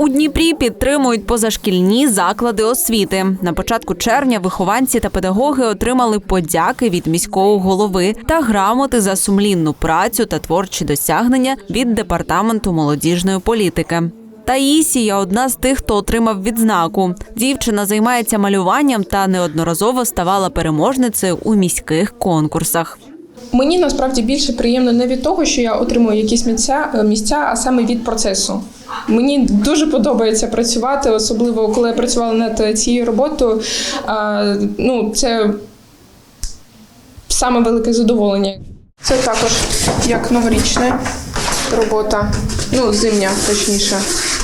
У Дніпрі підтримують позашкільні заклади освіти. На початку червня вихованці та педагоги отримали подяки від міського голови та грамоти за сумлінну працю та творчі досягнення від департаменту молодіжної політики. Таїсія одна з тих, хто отримав відзнаку. Дівчина займається малюванням та неодноразово ставала переможницею у міських конкурсах. Мені насправді більше приємно не від того, що я отримую якісь місця, е, місця, а саме від процесу. Мені дуже подобається працювати, особливо коли я працювала над цією роботою. А, Ну, це саме велике задоволення. Це також як новорічна робота, ну, зимня, точніше.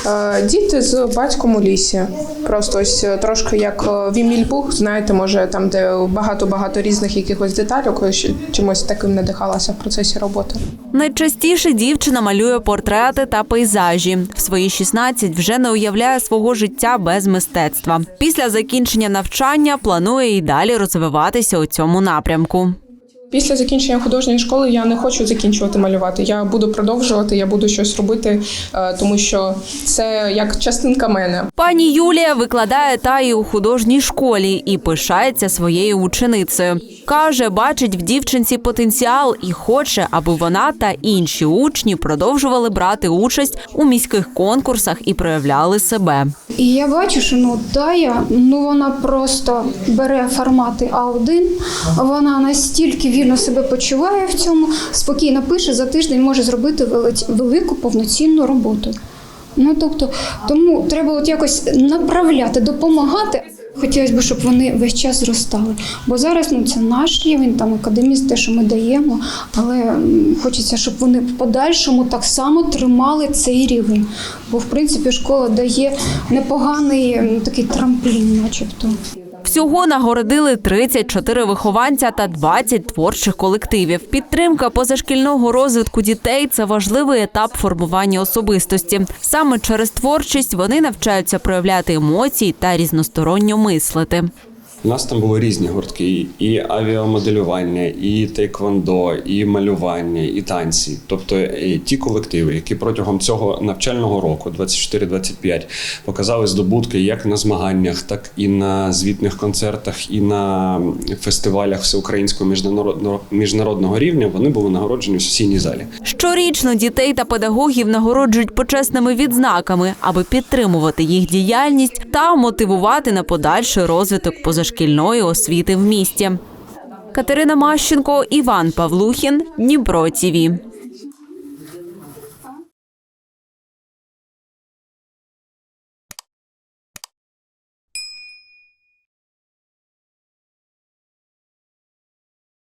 Е, Діти з батьком у лісі. Просто ось е, трошки як е, Вімільбух, знаєте, може там, де багато-багато різних якихось деталей, ось чимось таким надихалася в процесі роботи. Найчастіше дівчина малює портрети та пейзажі. В свої 16 вже не уявляє свого життя без мистецтва. Після закінчення навчання планує і далі розвиватися у цьому напрямку. Після закінчення художньої школи я не хочу закінчувати малювати. Я буду продовжувати, я буду щось робити, е, тому що це як частинка мене. Пані Юлія викладає таї у художній школі і пишається своєю ученицею. Каже, бачить в дівчинці потенціал і хоче, аби вона та інші учні продовжували брати участь у міських конкурсах і проявляли себе. І я бачу, що ну Тая, ну вона просто бере формати А1, вона настільки вільно себе почуває в цьому, спокійно пише, за тиждень може зробити велику повноцінну роботу. Ну тобто, тому треба от якось направляти, допомагати. Хотілося б, щоб вони весь час зростали. Бо зараз ну це наш рівень, там академіст, те, що ми даємо, але хочеться, щоб вони в подальшому так само тримали цей рівень. Бо в принципі школа дає непоганий такий трамплін, начебто. Всього нагородили 34 вихованця та 20 творчих колективів. Підтримка позашкільного розвитку дітей це важливий етап формування особистості. Саме через творчість вони навчаються проявляти емоції та різносторонньо мислити. У нас там були різні гуртки: і авіамоделювання, і тейквондо, і малювання, і танці. Тобто е, ті колективи, які протягом цього навчального року, 24-25, показали здобутки як на змаганнях, так і на звітних концертах, і на фестивалях всеукраїнського міжнародного міжнародного рівня, вони були нагороджені в сесійній залі. Щорічно дітей та педагогів нагороджують почесними відзнаками, аби підтримувати їх діяльність та мотивувати на подальший розвиток позашкільної освіти в місті. Катерина Мащенко, Іван Павлухін, Дніпро ТІВІ.